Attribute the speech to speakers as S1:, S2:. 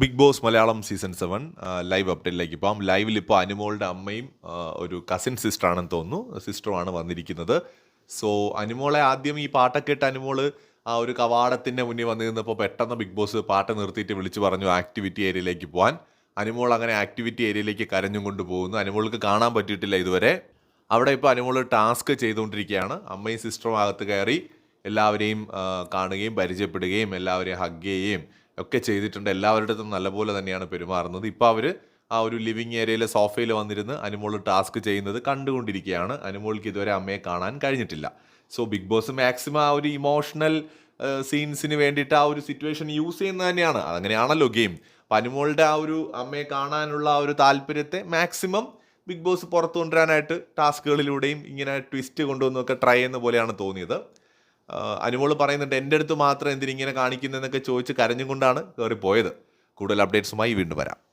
S1: Bigg Boss Malayalam season seven live അപ്ഡേറ്റിലേക്ക് പോകാം. ലൈവിൽ ഇപ്പോൾ അനുമോളുടെ അമ്മയും ഒരു കസിൻ സിസ്റ്റർ ആണെന്ന് തോന്നുന്നു. സിസ്റ്ററുമാണ് വന്നിരിക്കുന്നത്. സോ അനുമോളെ ആദ്യം ഈ പാട്ടൊക്കെ ഇട്ട് അനുമോൾ ആ ഒരു കവാടത്തിന്റെ മുന്നിൽ വന്നു നിന്നപ്പോൾ പെട്ടെന്ന് ബിഗ് ബോസ് പാട്ട് നിർത്തിയിട്ട് വിളിച്ചു പറഞ്ഞു ആക്ടിവിറ്റി ഏരിയയിലേക്ക് പോകാൻ. അനുമോൾ അങ്ങനെ ആക്ടിവിറ്റി ഏരിയയിലേക്ക് കരഞ്ഞും കൊണ്ട് പോകുന്നു. അനുമോൾക്ക് കാണാൻ പറ്റിയിട്ടില്ല ഇതുവരെ. അവിടെ ഇപ്പോൾ അനുമോൾ ടാസ്ക് ചെയ്തുകൊണ്ടിരിക്കുകയാണ്. അമ്മയും സിസ്റ്ററും അകത്ത് കയറി എല്ലാവരെയും കാണുകയും പരിചയപ്പെടുകയും എല്ലാവരെയും ഹഗ് ചെയ്യുകയും ഒക്കെ ചെയ്തിട്ടുണ്ട്. എല്ലാവരുടെ അടുത്തും നല്ലപോലെ തന്നെയാണ് പെരുമാറുന്നത്. ഇപ്പോൾ അവർ ആ ഒരു ലിവിങ് ഏരിയയിലെ സോഫയിൽ വന്നിരുന്ന് അനുമോൾ ടാസ്ക് ചെയ്യുന്നത് കണ്ടുകൊണ്ടിരിക്കുകയാണ്. അനുമോൾക്ക് ഇതുവരെ അമ്മയെ കാണാൻ കഴിഞ്ഞിട്ടില്ല. സോ ബിഗ് ബോസ് മാക്സിമം ആ ഒരു ഇമോഷണൽ സീൻസിന് വേണ്ടിയിട്ട് ആ ഒരു സിറ്റുവേഷൻ യൂസ് ചെയ്യുന്നത് തന്നെയാണ്. അതങ്ങനെയാണല്ലോ ഗെയിം. അപ്പം അനുമോളുടെ ആ ഒരു അമ്മയെ കാണാനുള്ള ആ ഒരു താല്പര്യത്തെ മാക്സിമം ബിഗ് ബോസ് പുറത്തു കൊണ്ടുവരാനായിട്ട് ടാസ്കുകളിലൂടെയും ഇങ്ങനെ ട്വിസ്റ്റ് കൊണ്ടുവന്നൊക്കെ ട്രൈ ചെയ്യുന്ന പോലെയാണ് തോന്നിയത്. അനുമോൾ പറയുന്നുണ്ട് എന്റെ അടുത്ത് മാത്രം എന്തിനിങ്ങനെ കാണിക്കുന്നതെന്നൊക്കെ ചോദിച്ച് കരഞ്ഞുകൊണ്ടാണ് കയറി പോയത്. കൂടുതൽ അപ്ഡേറ്റ്സുമായി വീണ്ടും വരാം.